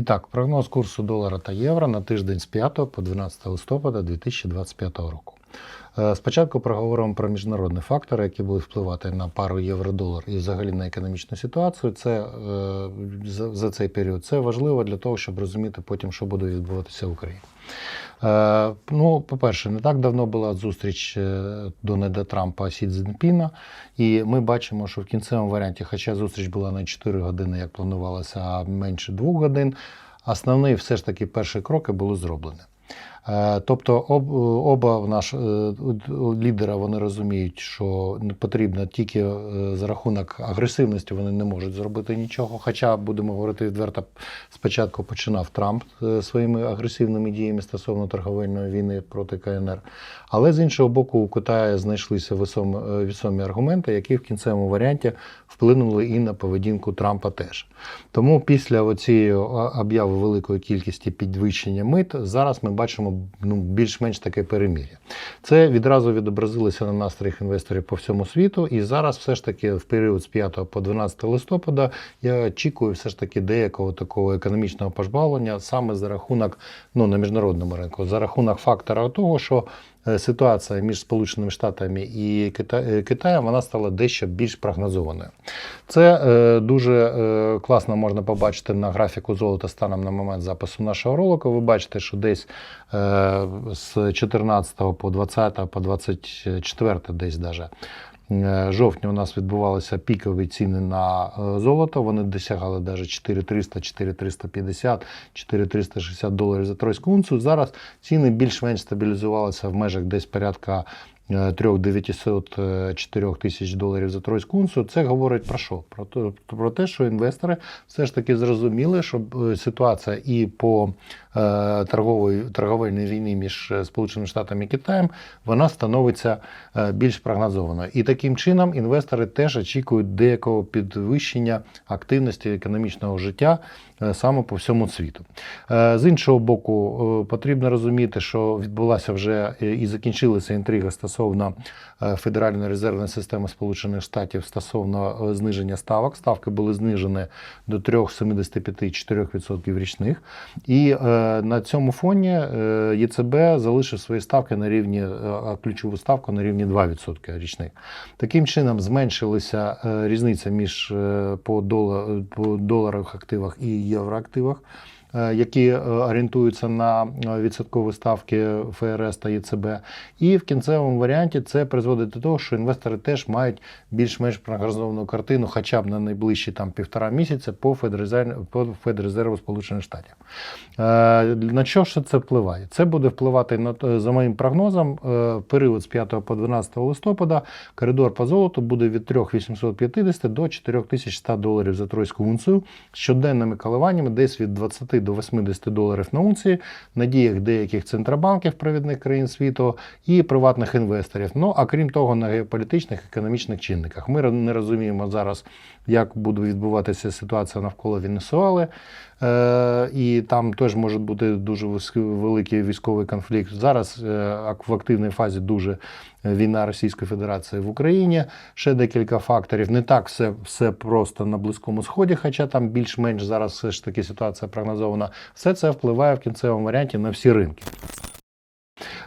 І так, прогноз курсу долара та євро на тиждень з 5 по 12 листопада 2025 року. Е, Спочатку проговоримо про міжнародні фактори, які будуть впливати на пару євро-долар і взагалі на економічну ситуацію. Це е, за, цей період це важливо для того, щоб розуміти потім, що буде відбуватися в Україні. Е, ну, по-перше, не так давно була зустріч е, Дональда Трампа Сі Цзіньпіна, і ми бачимо, що в кінцевому варіанті, хоча зустріч була не 4 години, як планувалося, а менше 2 годин, основні все ж таки перші кроки були зроблені. Е, Тобто об, оба наш е, лідера вони розуміють, що потрібно тільки е, за рахунок агресивності вони не можуть зробити нічого. Хоча будемо говорити відверто, спочатку починав Трамп своїми агресивними діями стосовно торговельної війни проти КНР. Але з іншого боку, у Китаю знайшлися весомі, е, аргументи, які в кінцевому варіанті вплинули і на поведінку Трампа теж. Тому після цієї обяви великої кількості підвищення мит зараз ми бачимо ну, більш-менш таке перемір'я. Це відразу відобразилося на настроях інвесторів по всьому світу. І зараз, все ж таки, в період з 5 по 12 листопада я очікую все ж таки деякого такого економічного пожбавлення саме за рахунок ну, на міжнародному ринку, за рахунок фактора того, що ситуація між Сполученими Штатами і е, Китаєм вона стала дещо більш прогнозованою. Це е, дуже е, класно можна побачити на графіку золота станом на момент запису нашого ролику. Ви бачите, що десь е, з 14 по 20 по 24 десь даже. Е, Жовтня у нас відбувалися пікові ціни на е, золото. Вони досягали навіть 4300, 4350, 4360 доларів за тройську унцію. Зараз ціни більш-менш стабілізувалися в межах десь порядка 3900-4 тисяч доларів за тройську унцію. Це говорить про що? Про те, про те, що інвестори все ж таки зрозуміли, що е, ситуація і по е, торгової торговельній війні між е, Сполученими Штатами і Китаєм вона становиться е, більш прогнозованою. І таким чином інвестори теж очікують деякого підвищення активності економічного життя е, саме по всьому світу. Е, З іншого боку, е, потрібно розуміти, що відбулася вже е, і закінчилася інтрига стосовно е, Федеральної резервної системи Сполучених Штатів стосовно е, зниження ставок. Ставки були знижені до 3,75-4% річних. І е, на цьому фоні е, ЄЦБ залишив свої ставки на рівні, е, ключову ставку на рівні 2% річних. Таким чином зменшилася е, різниця між по доларових активах і євроактивах. Е, Які е, орієнтуються на е, відсоткові ставки ФРС та ЄЦБ, і в кінцевому варіанті це призводить до того, що інвестори теж мають більш-менш прогнозовану картину, хоча б на найближчі там півтора місяця по Федрезерву, Сполучених Штатів. На що ж це впливає? Це буде впливати на за моїм прогнозом. Період з 5 по 12 листопада коридор по золоту буде від 3850 до 4100 доларів за тройську унцію з щоденними коливаннями десь від 20 до 80 доларів на унції на діях деяких центробанків провідних країн світу і приватних інвесторів. Ну а крім того, на геополітичних економічних чинниках. Ми не розуміємо зараз, як буде відбуватися ситуація навколо Венесуели. Е, і там теж може бути дуже великий військовий конфлікт. Зараз е, в активній фазі дуже е, війна Російської Федерації в Україні. Ще декілька факторів. Не так все, все просто на Близькому Сході, хоча там більш-менш зараз все ж таки ситуація прогнозована. Все це впливає в кінцевому варіанті на всі ринки.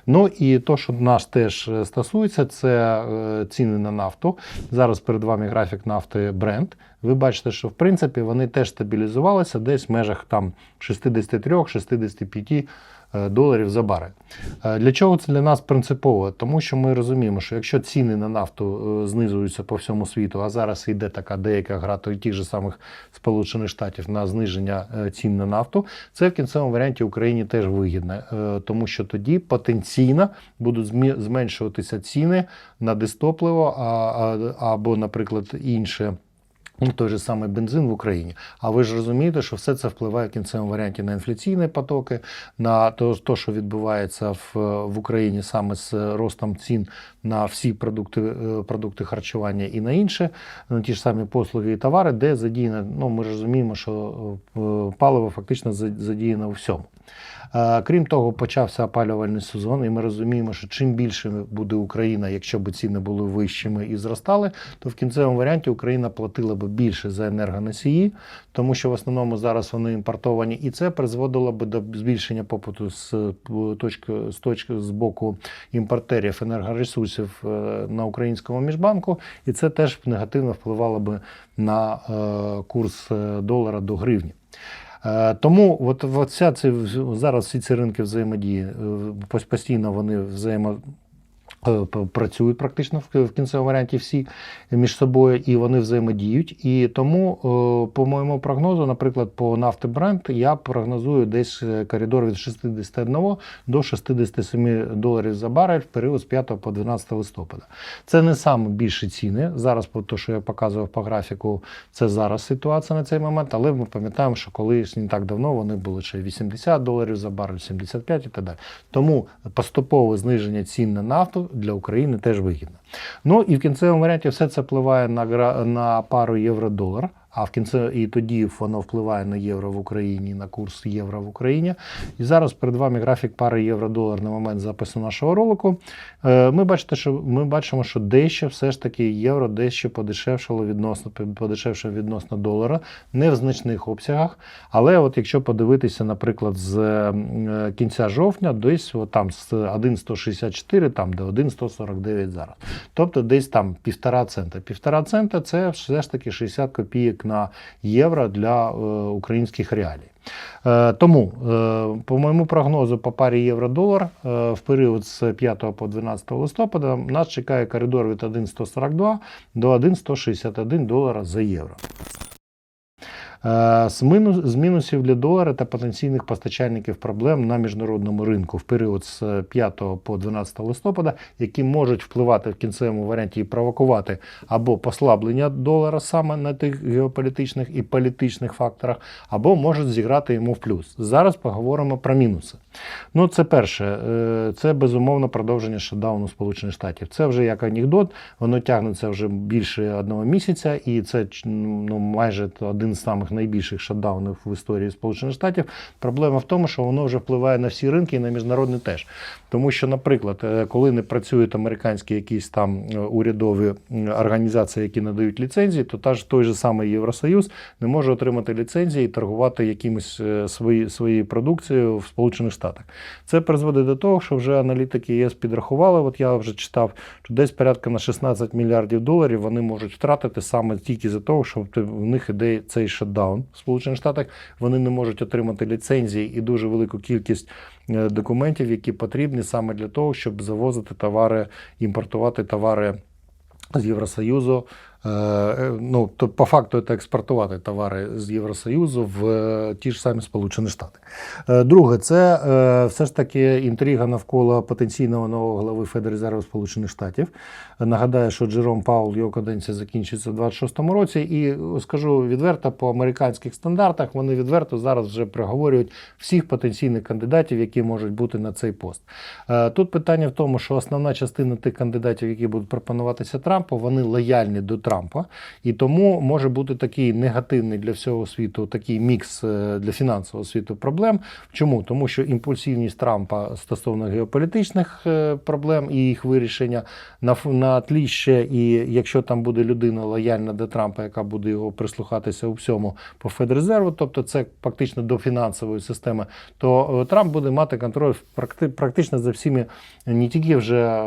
Ну і то, що нас теж е, стосується, це е, ціни на нафту. Зараз перед вами графік нафти Brent. Ви бачите, що в принципі вони теж стабілізувалися десь в межах там 63-65 е, доларів за барель. Е, Для чого це для нас принципово? Тому що ми розуміємо, що якщо ціни на нафту е, знизуються по всьому світу, а зараз йде така деяка гра то й тих же самих Сполучених Штатів на зниження е, цін на нафту, це в кінцевому варіанті Україні теж вигідно, е, тому що тоді потенційно будуть зменшуватися ціни на дистопливо або, наприклад, інше. Ну, той же самий бензин в Україні. А ви ж розумієте, що все це впливає в кінцевому варіанті на інфляційні потоки, на то що відбувається в, в Україні саме з ростом цін на всі продукти, е, продукти харчування і на інше, на ті ж самі послуги і товари, де задіяно, ну ми розуміємо, що е, паливо фактично за- задіяно у всьому. Е, Крім того, почався опалювальний сезон, і ми розуміємо, що чим більше буде Україна, якщо б ціни були вищими і зростали, то в кінцевому варіанті Україна платила б більше за енергоносії, тому що в основному зараз вони імпортовані, і це призводило би до збільшення попиту з е, точки з точки з боку імпортерів енергоресурсів е, на українському міжбанку, і це теж негативно впливало би на курс долара до гривні. Е, Тому от, от ця, зараз всі ці ринки взаємодії е, постійно вони взаємо. Е, Працюють практично в кінцевому варіанті всі між собою, і вони взаємодіють. І тому, е, по моєму прогнозу, наприклад, по нафти Brent, я прогнозую десь е, коридор від 61 до 67 доларів за барель в період з 5 по 12 листопада. Це не саме більші ціни. Зараз, по те, що я показував по графіку, це зараз ситуація на цей момент, але ми пам'ятаємо, що колись не так давно вони були ще 80 доларів за барель, 75 і так далі. Тому поступове зниження цін на нафту для України теж вигідно. Ну і в кінцевому варіанті все це впливає на, на пару євро-долар. А в кінці і тоді воно впливає на євро в Україні, на курс євро в Україні. І зараз перед вами графік пари євро-долар на момент запису нашого ролику. Е, Ми бачите, що ми бачимо, що дещо все ж таки євро дещо подешевшало відносно подешевше відносно долара, не в значних обсягах. Але от якщо подивитися, наприклад, з е, кінця жовтня, десь там з 1,164 там до 1,149 зараз. Тобто десь там півтора цента. Півтора цента це все ж таки 60 копійок на євро для е, українських реалій. Е, Тому, е, по моєму прогнозу, по парі євро-долар в період з 5 по 12 листопада нас чекає коридор від 1,142 до 1,161 долара за євро. Е, З, мінус, з мінусів для долара та потенційних постачальників проблем на міжнародному ринку в період з 5 по 12 листопада, які можуть впливати в кінцевому варіанті і провокувати або послаблення долара саме на тих геополітичних і політичних факторах, або можуть зіграти йому в плюс. Зараз поговоримо про мінуси. Ну, це перше, е, це безумовно продовження шатдауну Сполучених Штатів. Це вже як анекдот, воно тягнеться вже більше одного місяця, і це ну, майже один з самих найбільших шатдаунів в історії Сполучених Штатів. Проблема в тому, що воно вже впливає на всі ринки і на міжнародний теж. Тому що, наприклад, е, коли не працюють американські якісь там е, урядові організації, які надають ліцензії, то та ж той же самий Євросоюз не може отримати ліцензії і торгувати якимось е, свої, своєю продукцією в Сполучених Штатах. Це призводить до того, що вже аналітики ЄС підрахували. От я вже читав, що десь порядка на 16 мільярдів доларів вони можуть втратити саме тільки за того, що в них іде цей шатдаун в Сполучених Штатах. Вони не можуть отримати ліцензії і дуже велику кількість е, документів, які потрібні саме для того, щоб завозити товари, імпортувати товари з Євросоюзу. Е, Ну, то по факту це експортувати товари з Євросоюзу в е, ті ж самі Сполучені Штати. Е, Друге, це все ж таки інтрига навколо потенційного нового глави Федрезерву Сполучених Штатів. Нагадаю, що Джером Паул його каденція закінчиться в 26-му році, і скажу відверто, по американських стандартах вони відверто зараз вже проговорюють всіх потенційних кандидатів, які можуть бути на цей пост. Тут питання в тому, що основна частина тих кандидатів, які будуть пропонуватися Трампу, вони лояльні до Трампа, і тому може бути такий негативний для всього світу такий мікс е, для фінансового світу проблем. Чому? Тому що імпульсивність Трампа стосовно геополітичних е, проблем і їх вирішення на, на тлі ще, і якщо там буде людина лояльна до Трампа, яка буде його прислухатися у всьому по Федрезерву, тобто це фактично до фінансової системи, то е, Трамп буде мати контроль практи- практично за всіми, не тільки вже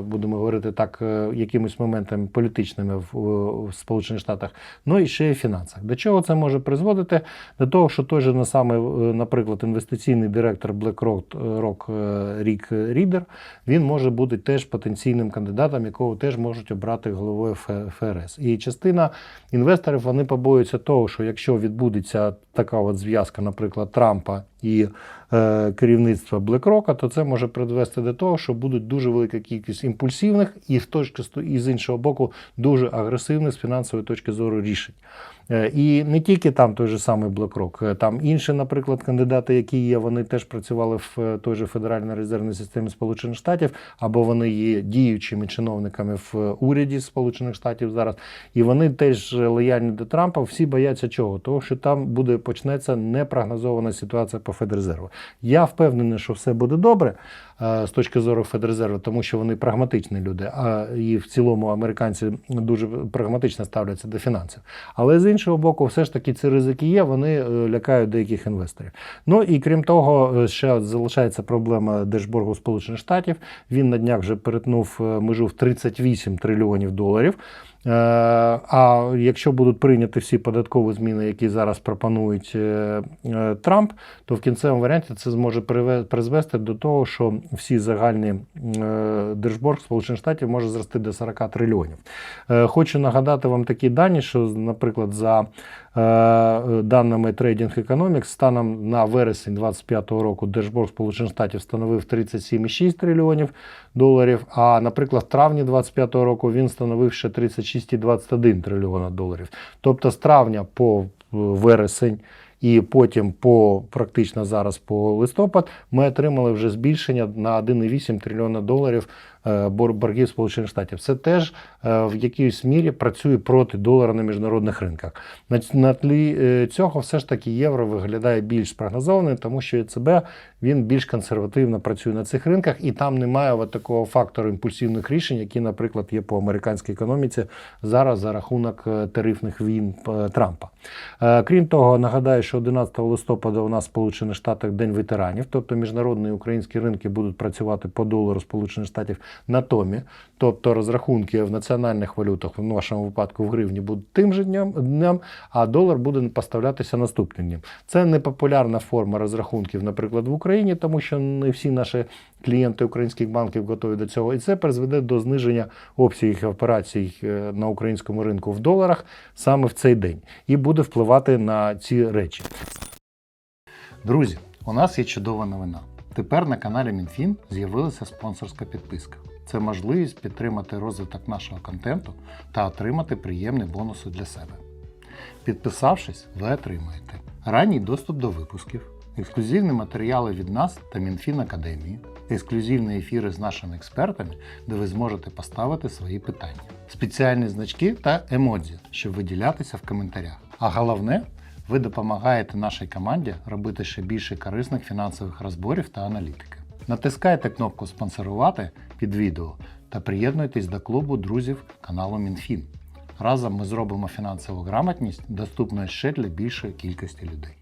будемо говорити так, якимись моментами політичними в, в Сполучених Штатах, ну і ще й фінансах. До чого це може призводити? До того, що той же на саме, е, наприклад, інвестиційний директор BlackRock Rock, е, Рік Рідер, він може бути теж потенційним кандидатом, якого теж можуть обрати головою ФРС. І частина інвесторів вони побоюються того, що якщо відбудеться така от зв'язка, наприклад, Трампа і е, керівництва BlackRock, то це може призвести до того, що будуть дуже велика кількість імпульсивних і з точки і з іншого боку дуже агресивних з фінансової точки зору рішень. Е, І не тільки там той же самий BlackRock, е, там інші, наприклад, кандидати, які є, вони теж працювали в е, той же Федеральній резервній системі Сполучених Штатів, або вони є діючими чиновниками в е, уряді Сполучених Штатів зараз, і вони теж лояльні до Трампа. Всі бояться чого? Того, що там буде почнеться непрогнозована ситуація по по Федрезерву. Я впевнений, що все буде добре з точки зору Федрезерву, тому що вони прагматичні люди, а і в цілому американці дуже прагматично ставляться до фінансів. Але з іншого боку, все ж таки ці ризики є, вони е, лякають деяких інвесторів. Ну і крім того, е, ще залишається проблема держборгу Сполучених Штатів. Він на днях вже перетнув е, межу в 38 трильйонів доларів. Е, А якщо будуть прийняті всі податкові зміни, які зараз пропонують е, е, Трамп, то в кінцевому варіанті це зможе призвести до того, що всі загальні е, держборг Сполучених Штатів може зрости до 40 трильйонів. Е, Хочу нагадати вам такі дані, що, наприклад, за е, даними Trading Economics, станом на вересень 2025 року держборг Сполучених Штатів становив 37,6 трильйонів доларів. А, наприклад, в травні 2025 року він становив ще 36,21 трильйона доларів. Тобто з травня по вересень. І потім по практично зараз по листопад ми отримали вже збільшення на 1,8 трильйона доларів е, боргів Сполучених Штатів. Це теж е, в якійсь мірі працює проти долара на міжнародних ринках. На, тлі е, цього все ж таки євро виглядає більш спрогнозованим, тому що ЕЦБ він більш консервативно працює на цих ринках, і там немає от такого фактору імпульсивних рішень, які, наприклад, є по американській економіці зараз за рахунок тарифних війн Трампа. Крім того, нагадаю, що 11 листопада у нас в Сполучених Штатах День ветеранів, тобто міжнародні українські ринки будуть працювати по долару Сполучених Штатів на томі, тобто розрахунки в національних валютах, в нашому випадку в гривні, будуть тим же днем, днем, а долар буде поставлятися наступним днем. Це непопулярна форма розрахунків, наприклад, в Україні, тому що не всі наші клієнти українських банків готові до цього, і це призведе до зниження обсягів операцій е, на українському ринку в доларах саме в цей день, і буде впливати на ці речі. Друзі, у нас є чудова новина. Тепер на каналі МінФін з'явилася спонсорська підписка. Це можливість підтримати розвиток нашого контенту та отримати приємні бонуси для себе. Підписавшись, ви отримаєте ранній доступ до випусків, ексклюзивні матеріали від нас та Мінфін Академії, ексклюзивні ефіри з нашими експертами, де ви зможете поставити свої питання, спеціальні значки та емодзі, щоб виділятися в коментарях. А головне, ви допомагаєте нашій команді робити ще більше корисних фінансових розборів та аналітики. Натискайте кнопку Спонсорувати під відео та приєднуйтесь до клубу друзів каналу Мінфін. Разом ми зробимо фінансову грамотність доступною ще для більшої кількості людей.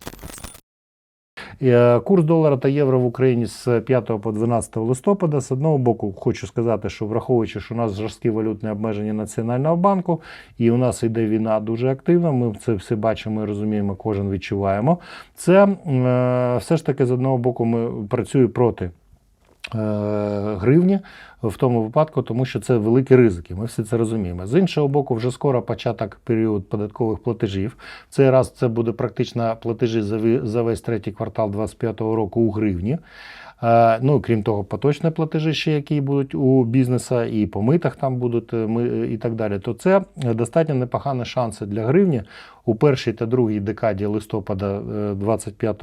Е, Курс долара та євро в Україні з 5 по 12 листопада. З одного боку, хочу сказати, що враховуючи, що у нас жорсткі валютні обмеження Національного банку, і у нас йде війна дуже активно. Ми це все бачимо і розуміємо, кожен відчуваємо. Це е, все ж таки з одного боку ми працюю проти. Е, Гривні в тому випадку, тому що це великі ризики. Ми всі це розуміємо. З іншого боку, вже скоро початок період податкових платежів. В цей раз це буде практично платежі за весь третій квартал 2025 року у гривні. Е, Ну, крім того, поточні платежі, ще які будуть у бізнеса, і по митах там будуть е, ми, і так далі. То це достатньо непогані шанси для гривні у першій та другій декаді листопада 2025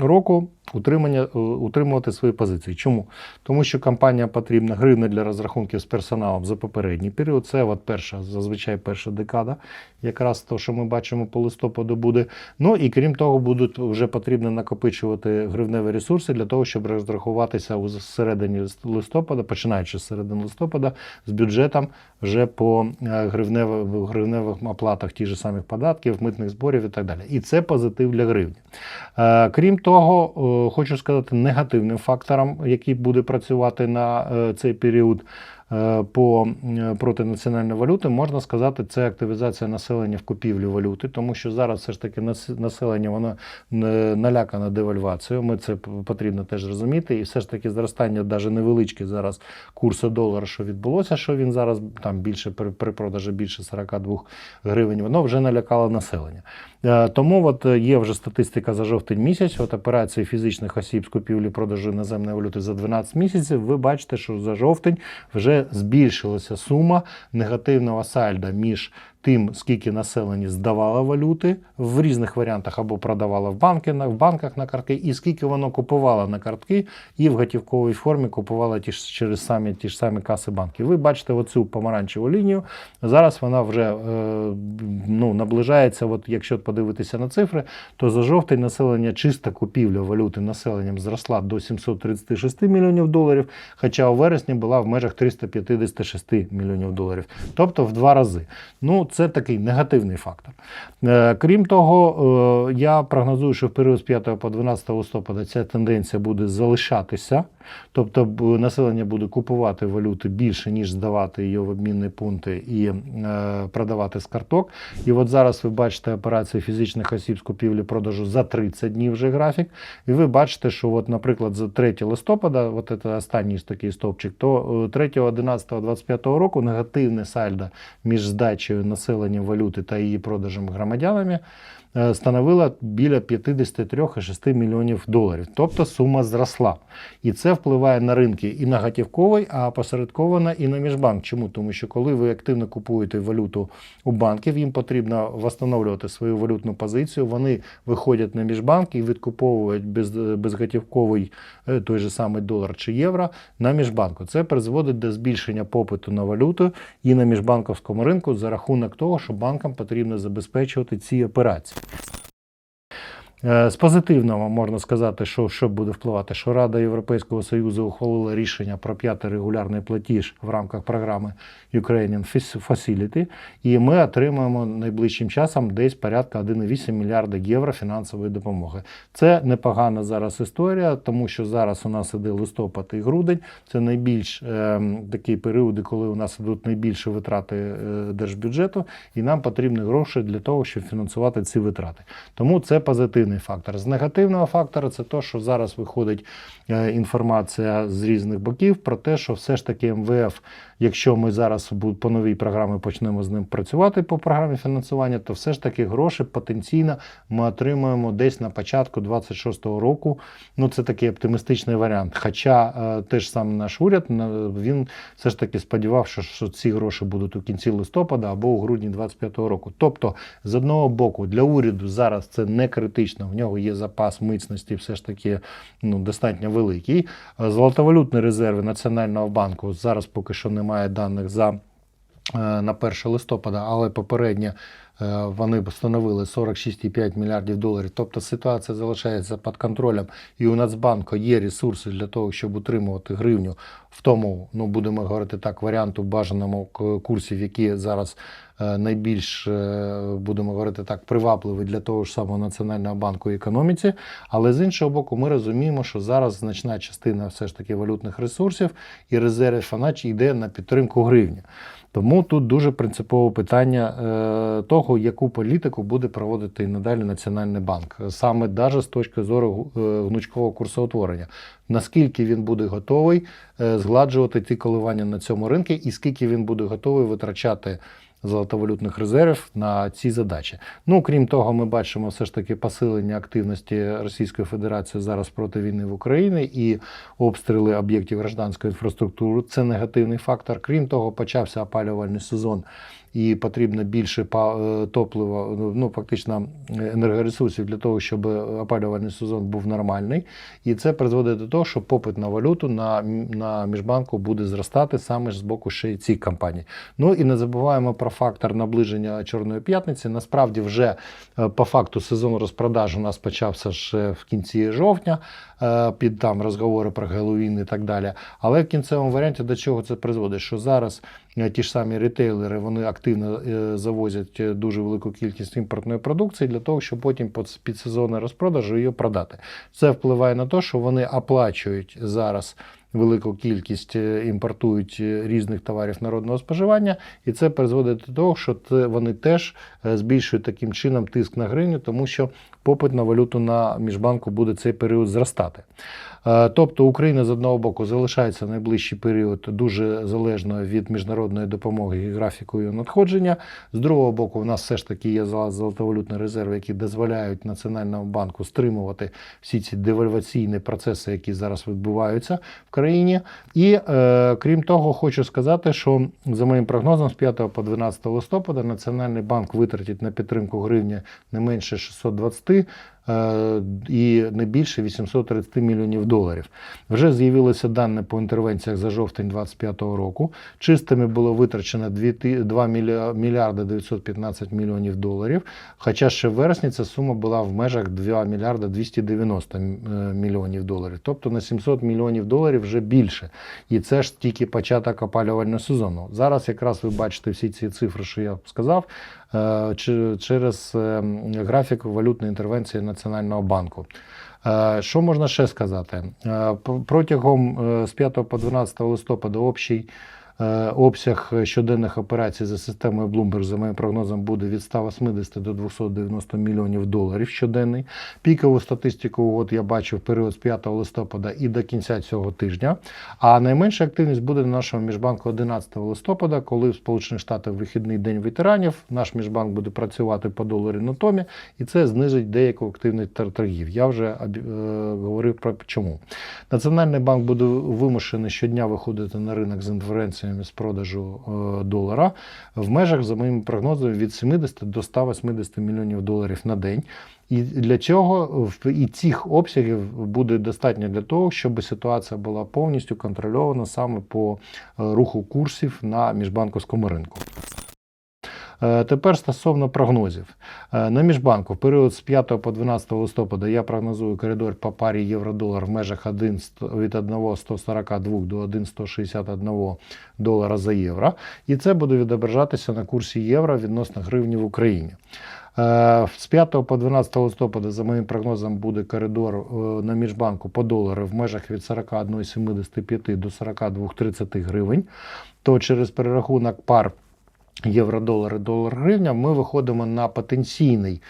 року утримання, е, утримувати свої позиції. Чому? Тому що компанія потрібна гривня для розрахунків з персоналом за попередній період. Це от перша, зазвичай перша декада, якраз то, що ми бачимо по листопаду буде. Ну і крім того, будуть вже потрібно накопичувати гривневі ресурси для того, щоб розрахуватися у середині листопада, починаючи з середини листопада, з бюджетом вже по е, гривневих, гривневих оплатах ті ж самих податків, митних зборів і так далі. І це позитив для гривні. Е, Крім того, хочу сказати, негативним фактором, який буде працювати на е, цей період е, по е, проти національної валюти, можна сказати, це активізація населення в купівлі валюти, тому що зараз все ж таки населення воно налякане девальвацією. Ми це потрібно теж розуміти. І все ж таки зростання, навіть невеличке зараз курсу долара, що відбулося, що він зараз там більше при, при продажі більше 42 гривень, воно вже налякало населення. Е, Тому от е, є вже статистика за жовтень місяць. От операції фізичних осіб з купівлі продажу іноземної валюти за 12 місяців. Ви бачите, що за жовтень вже збільшилася сума негативного сальда між тим, скільки населення здавало валюти в різних варіантах або продавало в банки в банках на картки, і скільки воно купувало на картки, і в готівковій формі купувало ті ж через самі ті ж самі каси банків. Ви бачите оцю помаранчеву лінію. Зараз вона вже е, ну, наближається. От якщо подивитися на цифри, то за жовтень населення чиста купівля валюти населенням зросла до 736 мільйонів доларів, хоча у вересні була в межах 356 мільйонів доларів, тобто в два рази. Ну, це такий негативний фактор. Е, Крім того, е, я прогнозую, що в період з 5 по 12 листопада ця тенденція буде залишатися, тобто населення буде купувати валюти більше, ніж здавати її в обмінні пункти і е, продавати з карток. І от зараз ви бачите операції фізичних осіб з купівлі-продажу за 30 днів вже графік. І ви бачите, що, от, наприклад, за 3 листопада, от це останній такий стовпчик, то е, 3, 11, 25 року негативне сальдо між здачею населення валюти та її продажем громадянами становила біля 53,6 мільйонів доларів. Тобто сума зросла. І це впливає на ринки і на готівковий, а посередковано і на міжбанк. Чому? Тому що коли ви активно купуєте валюту у банків, їм потрібно встановлювати свою валютну позицію. Вони виходять на міжбанк і відкуповують без, безготівковий е, той же самий долар чи євро на міжбанку. Це призводить до збільшення попиту на валюту і на міжбанковському ринку за рахунок того, що банкам потрібно забезпечувати ці операції. Thank you. З позитивного можна сказати, що, що буде впливати, що Рада Європейського Союзу ухвалила рішення про п'ятий регулярний платіж в рамках програми Ukrainian Facility, і ми отримаємо найближчим часом десь порядка 1,8 мільярда євро фінансової допомоги. Це непогана зараз історія, тому що зараз у нас іде листопад і грудень. Це найбільш е, такі періоди, коли у нас ідуть найбільші витрати е, держбюджету, і нам потрібні гроші для того, щоб фінансувати ці витрати. Тому це позитивний фактор. З негативного фактора це те, що зараз виходить е, інформація з різних боків про те, що все ж таки МВФ, якщо ми зараз по новій програмі почнемо з ним працювати по програмі фінансування, то все ж таки гроші потенційно ми отримуємо десь на початку 26-го року. Ну це такий оптимістичний варіант. Хоча е, теж сам наш уряд він все ж таки сподівався, що ці гроші будуть у кінці листопада або у грудні 25-го року. Тобто, з одного боку, для уряду зараз це не критично. В нього є запас міцності, все ж таки ну, достатньо великий. Е, Золотовалютні резерви Національного банку зараз поки що немає даних за на 1 листопада, але попередньо е, вони встановили 46,5 мільярдів доларів. Тобто ситуація залишається під контролем, і у Нацбанку є ресурси для того, щоб утримувати гривню в тому, ну будемо говорити так, варіанту бажаному курсів, які зараз е, найбільш е, будемо говорити так, привабливі для того ж самого національного банку і економіці. Але з іншого боку, ми розуміємо, що зараз значна частина все ж таки валютних ресурсів і резервів вона йде на підтримку гривні. Тому тут дуже принципове питання е, того, яку політику буде проводити і надалі Національний банк, саме навіть з точки зору е, гнучкового курсоутворення. Наскільки він буде готовий е, згладжувати ті коливання на цьому ринку, і скільки він буде готовий витрачати золотовалютних резервів на ці задачі. Ну крім того, ми бачимо все ж таки посилення активності Російської Федерації зараз проти війни в Україні і обстріли об'єктів гражданської інфраструктури. Це негативний фактор. Крім того, почався опалювальний сезон. І потрібно більше е, топлива, ну фактично е, енергоресурсів для того, щоб опалювальний сезон був нормальний. І це призводить до того, що попит на валюту на, на міжбанку буде зростати саме з боку ще й цих компаній. Ну і не забуваємо про фактор наближення Чорної п'ятниці. Насправді, вже е, по факту сезон розпродаж у нас почався ще в кінці жовтня, під там розговори про Геловін і так далі. Але в кінцевому варіанті до чого це призводить? Що зараз е, ті ж самі ритейлери вони активно е, завозять е, дуже велику кількість імпортної продукції для того, щоб потім під сезонний розпродажу її продати. Це впливає на те, що вони оплачують зараз. Велику кількість е, імпортують е, різних товарів народного споживання, і це призводить до того, що вони теж е, збільшують таким чином тиск на гривню, тому що попит на валюту на міжбанку буде цей період зростати. Е, Тобто Україна з одного боку залишається найближчий період дуже залежною від міжнародної допомоги і графіку її надходження. З другого боку, в нас все ж таки є золотовалютні резерви, які дозволяють Національному банку стримувати всі ці девальваційні процеси, які зараз відбуваються в країні. І е, крім того, хочу сказати, що за моїм прогнозом, з 5 по 12 листопада Національний банк витратить на підтримку гривні не менше 620 е, і не більше 830 мільйонів доларів. Вже з'явилися дані по інтервенціях за жовтень 2025 року. Чистими було витрачено 2 ти- 2 мілья- мільярди 915 мільйонів доларів. Хоча ще в вересні ця сума була в межах 2 мільярда 290 м- е, мільйонів доларів. Тобто на 700 мільйонів доларів вже більше. І це ж тільки початок опалювального сезону. Зараз якраз ви бачите всі ці цифри, що я сказав, е, через е, графік валютної інтервенції Національного банку. Е, Що можна ще сказати? Е, Протягом е, з 5 по 12 листопада общий е, обсяг щоденних операцій за системою Bloomberg, за моїм прогнозом, буде від 180 до 290 мільйонів доларів щоденний. Пікову статистику угод я бачу в період з 5 листопада і до кінця цього тижня. А найменша активність буде на нашому міжбанку 11 листопада, коли в Сполучених Штатах вихідний день ветеранів. Наш міжбанк буде працювати по доларі на томі, і це знизить деяку активність торгів. Я вже е, говорив про чому. Національний банк буде вимушений щодня виходити на ринок з інференціями з продажу е, долара в межах, за моїми прогнозами, від 70 до 180 мільйонів доларів на день. І для цього в- і цих обсягів буде достатньо для того, щоб ситуація була повністю контрольована саме по е, руху курсів на міжбанковському ринку. Е, Тепер стосовно прогнозів. Е, На міжбанку в період з 5 по 12 листопада я прогнозую коридор по парі євро-долар в межах 1, від 1,142 до 1,161 долара за євро. І це буде відображатися на курсі євро відносно гривні в Україні. Е, З 5 по 12 листопада, за моїм прогнозом, буде коридор на міжбанку по долару в межах від 41,75 до 42,30 гривень. То через перерахунок пар євро-долар і долар-гривня ми виходимо на потенційний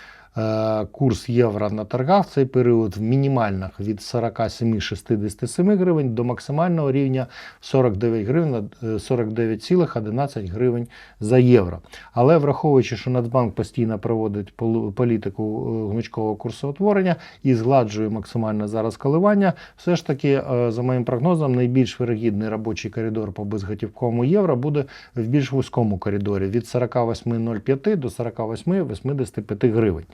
курс євро на торгах в цей період в мінімальних від 47,67 гривень до максимального рівня 49 гривень, е, 49,11 гривень за євро. Але враховуючи, що Нацбанк постійно проводить політику е, гнучкового курсоутворення і згладжує максимально зараз коливання, все ж таки, е, за моїм прогнозом, найбільш вирогідний робочий коридор по безготівковому євро буде в більш вузькому коридорі від 48,05 до 48,85 гривень.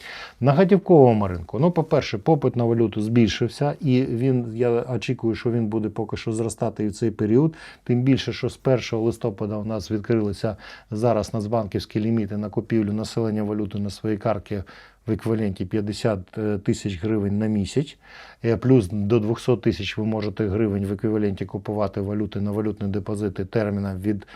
На готівковому ринку, ну, по-перше, попит на валюту збільшився, і він, я очікую, що він буде поки що зростати і в цей період. Тим більше, що з 1 листопада у нас відкрилися зараз нацбанківські ліміти на купівлю населення валюти на свої картки в еквіваленті 50 е, тисяч гривень на місяць. Е, Плюс до 200 тисяч ви можете гривень в еквіваленті купувати валюти на валютні депозити терміном від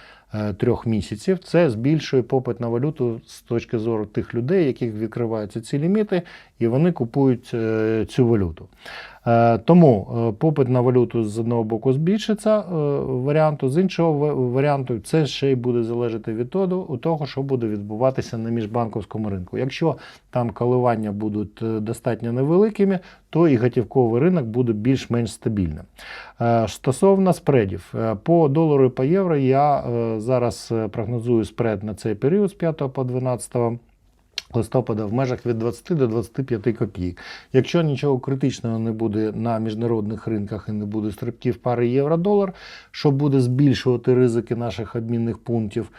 трьох місяців. Це збільшує попит на валюту з точки зору тих людей, яких відкриваються ці ліміти, і вони купують е, цю валюту. Е, Тому е, попит на валюту з одного боку збільшиться е, варіанту, з іншого варіанту це ще й буде залежати від того, що буде відбуватися на міжбанковському ринку. Якщо там коливання будуть е, достатньо невеликими, то і готівковий ринок буде більш-менш стабільним. Е, Стосовно спредів, е, по долару і по євро я е, зараз прогнозую спред на цей період з 5 по 12 листопада в межах від 20 до 25 копійок. Якщо нічого критичного не буде на міжнародних ринках і не буде стрибків пари євро-долар, що буде збільшувати ризики наших обмінних пунктів,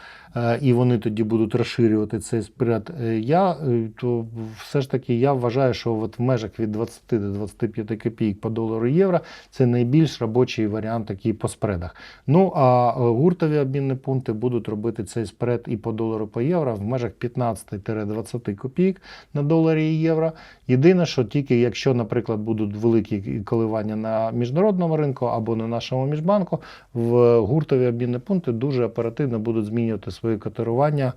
і вони тоді будуть розширювати цей спред, е, я е, то все ж таки я вважаю, що от в межах від 20 до 25 копійок по долару євро це найбільш робочий варіант такий по спредах. Ну а е, гуртові обмінні пункти будуть робити цей спред і по долару по євро в межах 15-20 копійок на доларі і євро. Єдине, що тільки якщо, наприклад, будуть великі коливання на міжнародному ринку або на нашому міжбанку, в гуртові обмінні пункти дуже оперативно будуть змінювати свої котирування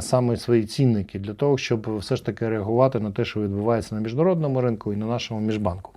саме свої цінники для того, щоб все ж таки реагувати на те, що відбувається на міжнародному ринку і на нашому міжбанку.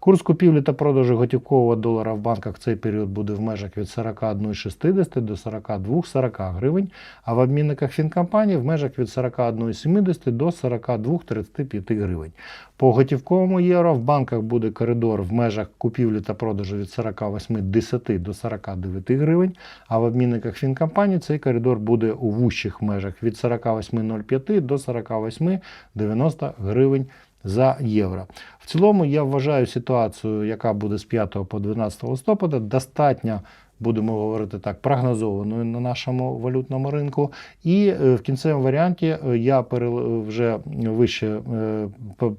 Курс купівлі та продажу готівкового долара в банках в цей період буде в межах від 41,60 до 42,40 гривень, а в обмінниках фінкомпанії в межах від 41,70 до 42,35 гривень. По готівковому євро в банках буде коридор в межах купівлі та продажу від 48,10 до 49 гривень, а в обмінниках фінкомпанії цей коридор буде у вущих межах від 48,05 до 48,90 гривень за євро. В цілому я вважаю ситуацію, яка буде з 5 по 12 листопада, достатньо. Будемо говорити так, прогнозованою на нашому валютному ринку. І е, в кінцевому варіанті е, я пере, вже вище е,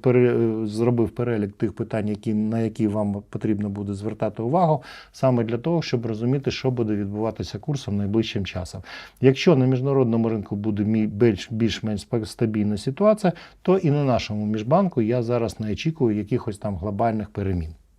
е, зробив перелік тих питань, які, на які вам потрібно буде звертати увагу, саме для того, щоб розуміти, що буде відбуватися курсом найближчим часом. Якщо на міжнародному ринку буде більш-менш стабільна ситуація, то і на нашому міжбанку я зараз не очікую якихось там глобальних перемін.